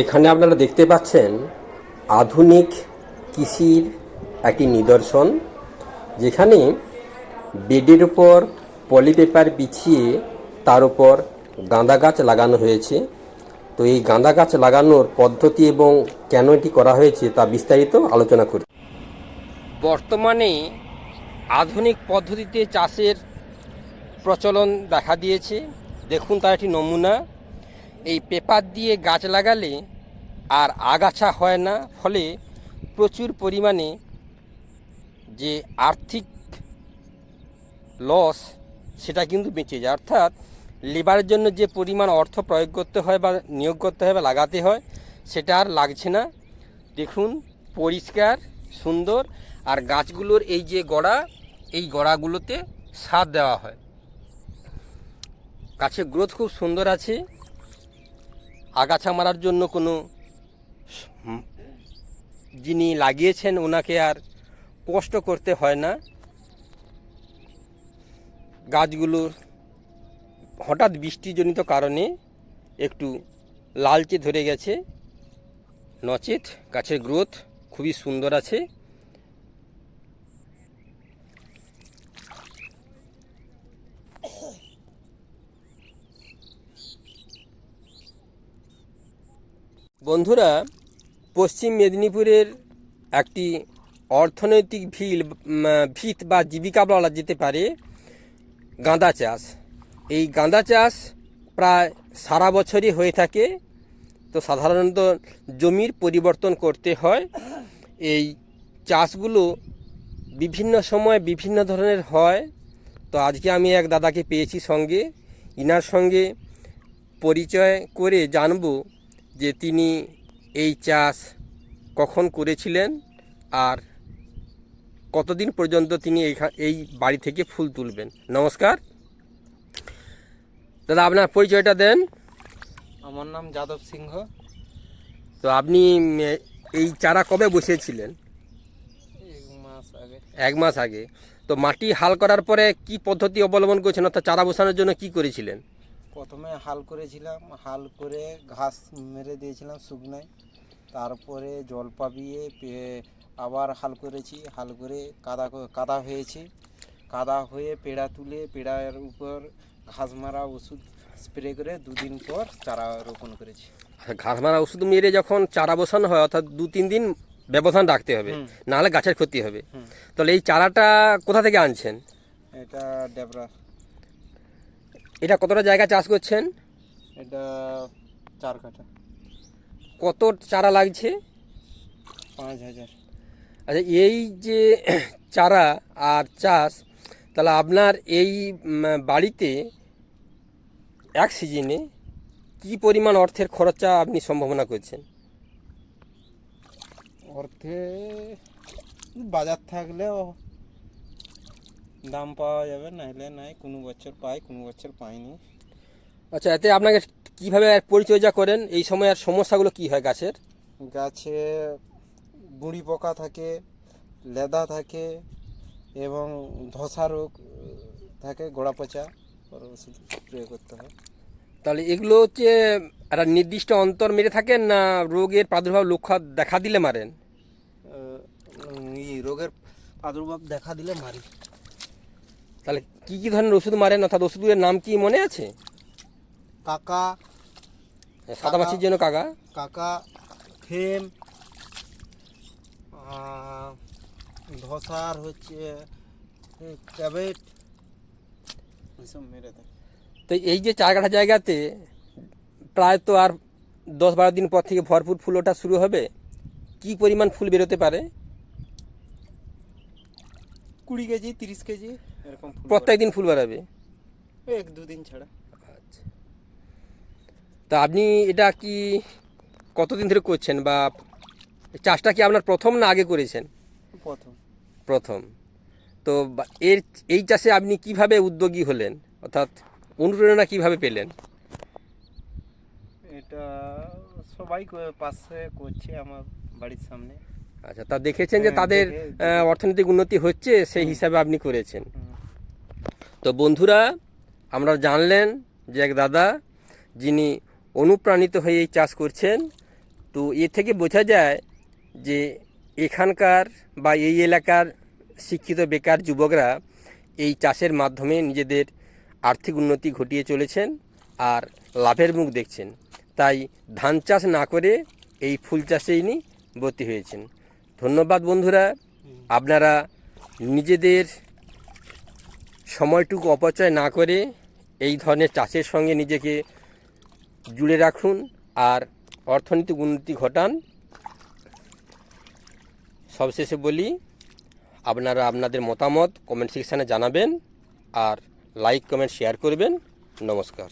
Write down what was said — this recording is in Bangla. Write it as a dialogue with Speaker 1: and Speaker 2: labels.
Speaker 1: এখানে আপনারা দেখতে পাচ্ছেন আধুনিক কৃষির একটি নিদর্শন, যেখানে বেডের উপর পলিপেপার বিছিয়ে তার উপর গাঁদা গাছ লাগানো হয়েছে। তো এই গাঁদা গাছ লাগানোর পদ্ধতি এবং কেন এটি করা হয়েছে তা বিস্তারিত আলোচনা করি। বর্তমানে আধুনিক পদ্ধতিতে চাষের প্রচলন দেখা দিয়েছে। দেখুন তার একটি নমুনা। এই পেপার দিয়ে গাছ লাগালে আর আগাছা হয় না, ফলে প্রচুর পরিমাণে যে আর্থিক লস সেটা কিন্তু বেঁচে যায়। অর্থাৎ লেবারের জন্য যে পরিমাণ অর্থ প্রয়োগ করতে হয় বা নিয়োগ করতে হয় বা লাগাতে হয়, সেটা আর লাগছে না। দেখুন, পরিষ্কার, সুন্দর আর গাছগুলোর এই যে গড়া, এই গড়াগুলোতে সার দেওয়া হয়। গাছের গ্রোথ খুব সুন্দর আছে। আগাছা মারার জন্য কোনো যিনি লাগিয়েছেন ওনাকে আর কষ্ট করতে হয় না। গাছগুলোর হঠাৎ বৃষ্টিজনিত কারণে একটু লালচে ধরে গেছে। নচেত গাছের গ্রোথ খুবই সুন্দর আছে। বন্ধুরা, পশ্চিম মেদিনীপুরের একটি অর্থনৈতিক ভিল ভিত বা জীবিকা বলা যেতে পারে, গাঁদা চাষ। এই গাঁদা চাষ প্রায় সারা বছরই হয়ে থাকে। তো সাধারণত জমির পরিবর্তন করতে হয়। এই চাষগুলো বিভিন্ন সময় বিভিন্ন ধরনের হয়। তো আজকে আমি এক দাদাকে পেয়েছি সঙ্গে। ইনার সঙ্গে পরিচয় করে জানব যে তিনি এই চাষ কখন করেছিলেন আর কতদিন পর্যন্ত তিনি এই বাড়ি থেকে ফুল তুলবেন। নমস্কার। দাদা আপনার পরিচয়টা দেন।
Speaker 2: আমার নাম যাদব সিংহ।
Speaker 1: তো আপনি এই চারা কবে বসিয়েছিলেন?
Speaker 2: এক মাস আগে।
Speaker 1: এক মাস আগে। তো মাটি হাল করার পরে কি পদ্ধতি অবলম্বন করেছেন? অর্থাৎ চারা বসানোর জন্য কি করেছিলেন?
Speaker 2: প্রথমে হাল করেছিলাম হাল করে ঘাস মেরে দিয়েছিলাম শুকনায়। তারপরে জল পাবিয়ে আবার হাল করেছি হাল করে কাদা কাদা হয়েছে। কাদা হয়ে পেড়া তুলে পেড়ার উপর ঘাস মারা ওষুধ স্প্রে করে দুদিন পর চারা রোপণ করেছি।
Speaker 1: আচ্ছা, ঘাস মারা ওষুধ মেরে যখন চারা বসানো হয় অর্থাৎ দু তিন দিন ব্যবধান রাখতে হবে নাহলে গাছের ক্ষতি হবে। তাহলে এই চারাটা কোথা থেকে আনছেন?
Speaker 2: এটা ডেবরা
Speaker 1: এটা কতটা জায়গা চাষ করছেন?
Speaker 2: এটা চার কাঠা।
Speaker 1: কত চারা লাগছে?
Speaker 2: পাঁচ হাজার।
Speaker 1: আচ্ছা এই যে চারা আর চাষ তাহলে আপনার এই বাড়িতে এক সিজনে কি পরিমাণ অর্থের খরচা আপনি সম্ভাবনা করছেন?
Speaker 2: অর্থে বাজার থাকলেও দাম পাওয়া যাবে নাহলে নাই কোনো বছর পাই কোনো বছর পাইনি।
Speaker 1: আচ্ছা এতে আপনাকে কীভাবে পরিচর্যা করেন? এই সময় আর সমস্যাগুলো কি হয় গাছের?
Speaker 2: গাছে গুঁড়ি পোকা থাকে লেদা থাকে এবং ধসা রোগ থাকে গোড়া পচা ওষুধ স্প্রে করতে হয়।
Speaker 1: তাহলে এগুলো হচ্ছে একটা নির্দিষ্ট অন্তর মেরে থাকেন না রোগের প্রাদুর্ভাব লক্ষ্য দেখা দিলে মারেন?
Speaker 2: রোগের প্রাদুর্ভাব দেখা দিলে মারি।
Speaker 1: তাহলে কি কি ধরনের ওষুধ মারেন অর্থাৎ ওষুধের নাম কি মনে আছে?
Speaker 2: কাকা
Speaker 1: সাদা মাছির জন্য কাকা।
Speaker 2: কাকা ফেম ধসার হচ্ছে ক্যাবেট এসব মেরে
Speaker 1: তো এই যে চার কাঠা জায়গাতে প্রায় তো আর দশ বারো দিন পর থেকে ভরপুর ফুল ওঠা শুরু হবে কি পরিমাণ ফুল বেরোতে পারে?
Speaker 2: কুড়ি কেজি তিরিশ কেজি এরকম ফুল
Speaker 1: প্রত্যেক দিন ফুল
Speaker 2: বাড়াবে। এক দুদিন ছাড়া।
Speaker 1: আচ্ছা। তা আপনি এটা কি কতদিন ধরে করছেন বা চাষটা কি আপনার প্রথম না আগে করেছেন?
Speaker 2: প্রথম।
Speaker 1: প্রথম। তো এর এই চাষে আপনি কীভাবে উদ্যোগী হলেন? অর্থাৎ অনুপ্রেরণা কীভাবে পেলেন?
Speaker 2: এটা সবাই পাশে করছে আমার বাড়ির সামনে।
Speaker 1: আচ্ছা তা দেখেছেন যে
Speaker 2: হ্যাঁ,
Speaker 1: তাদের অর্থনৈতিক উন্নতি হচ্ছে সেই হিসাবে আপনি করেছেন। তো বন্ধুরা আমরা জানলেন যে এক দাদা যিনি অনুপ্রাণিত হয়ে এই চাষ করছেন তো এ থেকে বোঝা যায় যে এখানকার বা এই এলাকার শিক্ষিত বেকার যুবকরা এই চাষের মাধ্যমে নিজেদের আর্থিক উন্নতি ঘটিয়ে চলেছেন আর লাভের মুখ দেখছেন। তাই ধান চাষ না করে এই ফুল চাষেই ইনি ভর্তি হয়েছেন। ধন্যবাদ বন্ধুরা। আপনারা নিজেদের সময়টুকু অপচয় না করে এই ধরনের চাষের সঙ্গে নিজেকে জুড়ে রাখুন আর অর্থনৈতিক উন্নতি ঘটান। সবশেষে বলি, আপনারা আপনাদের মতামত কমেন্ট সেকশানে জানাবেন আর লাইক কমেন্ট শেয়ার করবেন। নমস্কার।